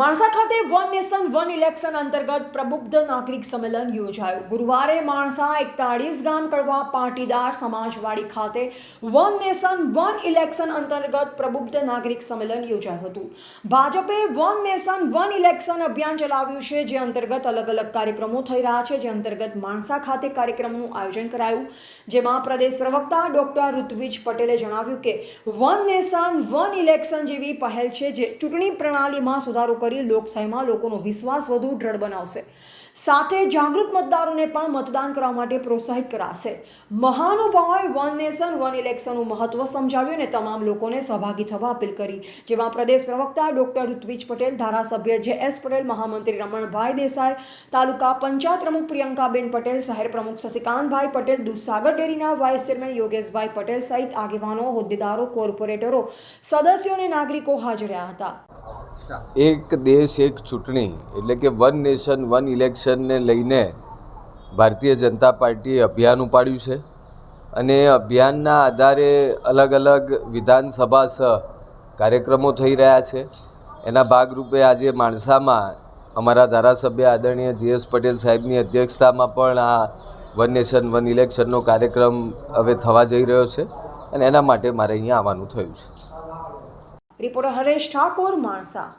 માણસા ખાતે one nation, one election અંતર્ગત પ્રબુદ્ધ નાગરિક સંમેલન યોજાયું. ગુરુવારે માણસા એકતાળીસ ગામ કડવા પાટીદાર સમાજવાડી ખાતે વન નેશન, વન ઇલેક્શન અંતર્ગત પ્રબુદ્ધ નાગરિક સંમેલન યોજાયું હતું. ભાજપે વન નેશન, વન ઇલેક્શન અભિયાન ચલાવ્યું છે, જે અંતર્ગત અલગ અલગ કાર્યક્રમો થઈ રહ્યા છે, જે અંતર્ગત માણસા ખાતે કાર્યક્રમનું આયોજન કરાયું. જેમાં પ્રદેશ પ્રવક્તા ડોક્ટર ઋત્વિજ પટેલે જણાવ્યું કે, વન નેશન, વન ઇલેક્શન જેવી પહેલ છે, જે ચૂંટણી પ્રણાલીમાં સુધારો કરી લોકશાહીમાં લોકોનો વિશ્વાસ વધુ દ્રઢ બનાવશે. સાથે જાગૃત મતદારોને પણ મતદાન કરવા માટે પ્રોત્સાહિત કરાશે. મહાનુભાવોએ વન નેશન, વન ઇલેક્શનનું મહત્વ સમજાવ્યું અને તમામ લોકોને સહભાગી થવા અપીલ કરી. જેમાં પ્રદેશ પ્રવક્તા ડોક્ટર ઋત્વિજ પટેલ, ધારાસભ્ય જે એસ પટેલ, મહામંત્રી રમણભાઈ દેસાઈ, તાલુકા પંચાયત પ્રમુખ પ્રિયંકાબેન પટેલ, શહેર પ્રમુખ શશિકાંતભાઈ પટેલ, દૂધસાગર ડેરીના વાઇસ ચેરમેન યોગેશભાઈ પટેલ સહિત આગેવાનો, હોદ્દેદારો, કોર્પોરેટરો, સદસ્યો અને નાગરિકો હાજર રહ્યા હતા. એક દેશ, એક ચૂંટણી. એટલે કે વન નેશન વન ઇલેક્શનને લઈને ભારતીય જનતા પાર્ટીએ અભિયાન ઉપાડ્યું છે. અને અભિયાનના આધારે અલગ અલગ વિધાનસભા કાર્યક્રમો થઈ રહ્યા છે. એના ભાગરૂપે આજે માણસામાં અમારા ધારાસભ્ય આદરણીય જીએસ પટેલ સાહેબની અધ્યક્ષતામાં પણ આ વન નેશન વન ઇલેક્શનનો કાર્યક્રમ હવે થવા જઈ રહ્યો છે. અને એના માટે મારે અહીંયા આવવાનું થયું છે. રિપોર્ટર હરેશ ઠાકોર માણસા.